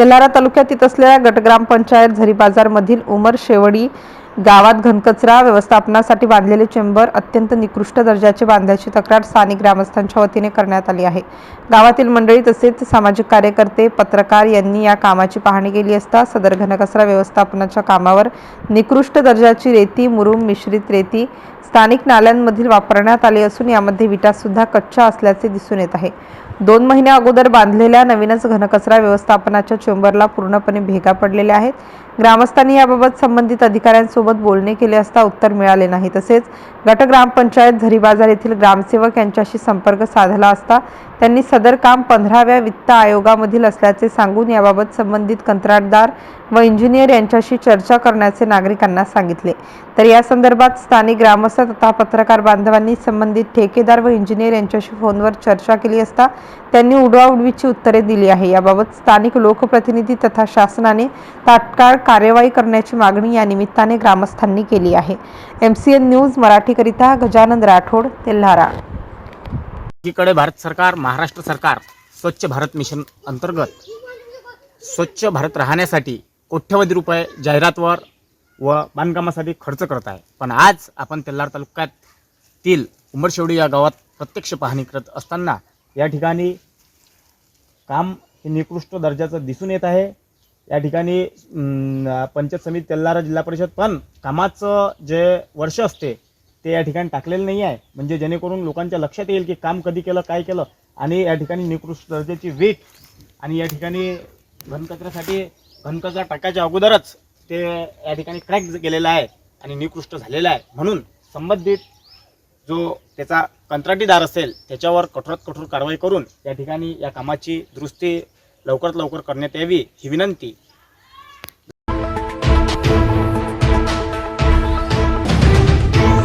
तेल्हारा तालुक्यात येत असलेल्या गटग्रामपंचायत झरी बाजारमधील उमर शेवडी गावात घनकचरा व्यवस्थापनासाठी बांधलेले चेंबर अत्यंत निकृष्ट दर्जाचे बांधल्याची तक्रार स्थानिक ग्रामस्थांच्या वतीने करण्यात आली आहे. गावातील मंडळी तसेच सामाजिक कार्यकर्ते पत्रकार यांनी या कामाची पाहणी केली असता सदर घनकचरा व्यवस्थापनाच्या कामावर निकृष्ट दर्जाची रेती मुरुम मिश्रित रेती स्थानिक नाल्यांमधील वापरण्यात आले असून यामध्ये विटा सुद्धा कच्च्या असल्याचे दिसून येत आहे. दोन महिन्या अगोदर बांधलेल्या नवीनच घनकचरा व्यवस्थापनाच्या चेंबरला पूर्णपणे भेगा पडलेल्या आहेत. ग्रामस्थांनी याबाबत संबंधित अधिकाऱ्यांसोबत बोलणे केले असता उत्तर मिळाले नाही. तसेच गट ग्रामपंचायत झरी बाजार येथील ग्रामसेवक यांच्याशी संपर्क साधला असता त्यांनी सदर काम पंधराव्या वित्त आयोगामधील असल्याचे सांगून याबाबत संबंधित कंत्राटदार व इंजिनियर यांच्याशी चर्चा करण्याचे नागरिकांना सांगितले. तर या संदर्भात स्थानिक ग्रामस्थ तथा पत्रकार बांधवांनी संबंधित ठेकेदार व इंजिनियर यांच्याशी फोनवर चर्चा केली असता त्यांनी उडवाउडवीची उत्तरे दिली आहे. याबाबत स्थानिक लोकप्रतिनिधी तथा शासनाने तात्काळ कार्यवाही करण्याची मागणी या निमित्ताने ग्रामस्थांनी केली आहे. एम सी एन न्यूज मराठीकरिता गजानन राठोड तेल्हारा. एकीकडे भारत सरकार महाराष्ट्र सरकार स्वच्छ भारत मिशन अंतर्गत. स्वच्छ भारत राहण्यासाठी कोट्यवधी रुपये जाहिरातवर व बांधकामासाठी खर्च करत आहे. पण आज आपण तेल्हार तालुक्यातील उंबरशेवडी या गावात प्रत्यक्ष पाहणी करत असताना या ठिकाणी काम हे निकृष्ट दर्जाचं दिसून येत आहे. या ठिकाणी पंचायत समिती तेल्हारा जिल्हा परिषद पण कामाचं जे वर्ष असते ते या ठिकाणी टाकलेलं नाही आहे. म्हणजे जेणेकरून लोकांच्या लक्षात येईल की काम कधी केलं काय केलं. आणि या ठिकाणी निकृष्ट दर्जाची वेट आणि या ठिकाणी घनकचऱ्यासाठी घनकचरा टाकायच्या अगोदरच ते या ठिकाणी क्रॅक गेलेला आहे आणि निकृष्ट झालेला आहे. म्हणून संबंधित जो त्याचा कंत्राटीदार असेल त्याच्यावर कठोरात कठोर कारवाई करून या ठिकाणी या कामाची दुरुस्ती लवकरात लवकर करण्यात यावी ही विनंती